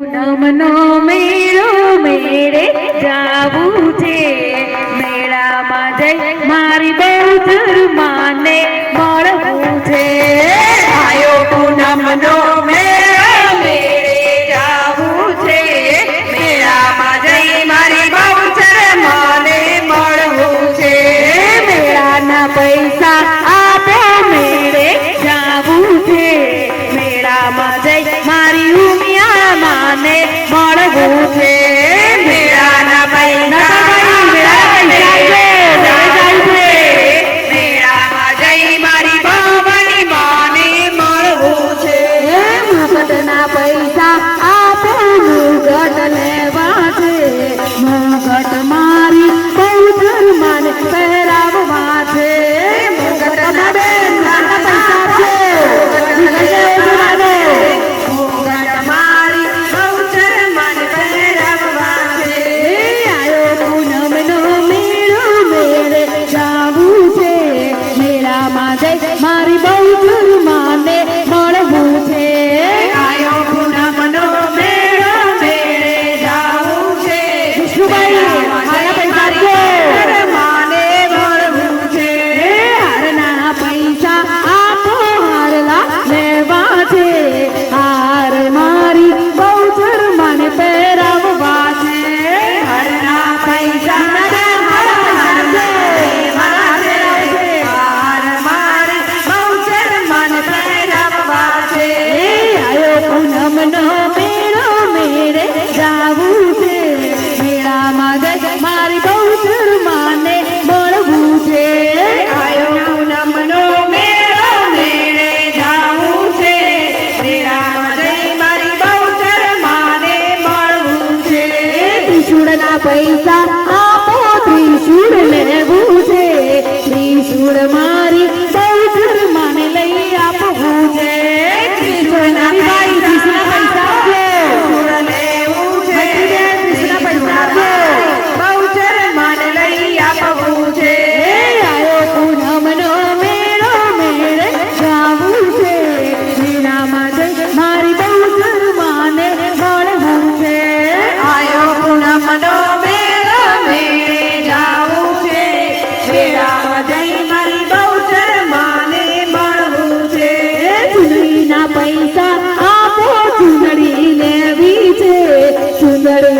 પૂનમનો મેળો મેળે જાવું છે. મેળામાં જઈ મારી બહુ ધર્માને મળવું છે. આયો નમનો મેળો મેળે જાવું છે. મેળામાં જઈ મારી બહુ ધર્માને મળવું છે. મેળાના પૈસા I will pay. পয়সা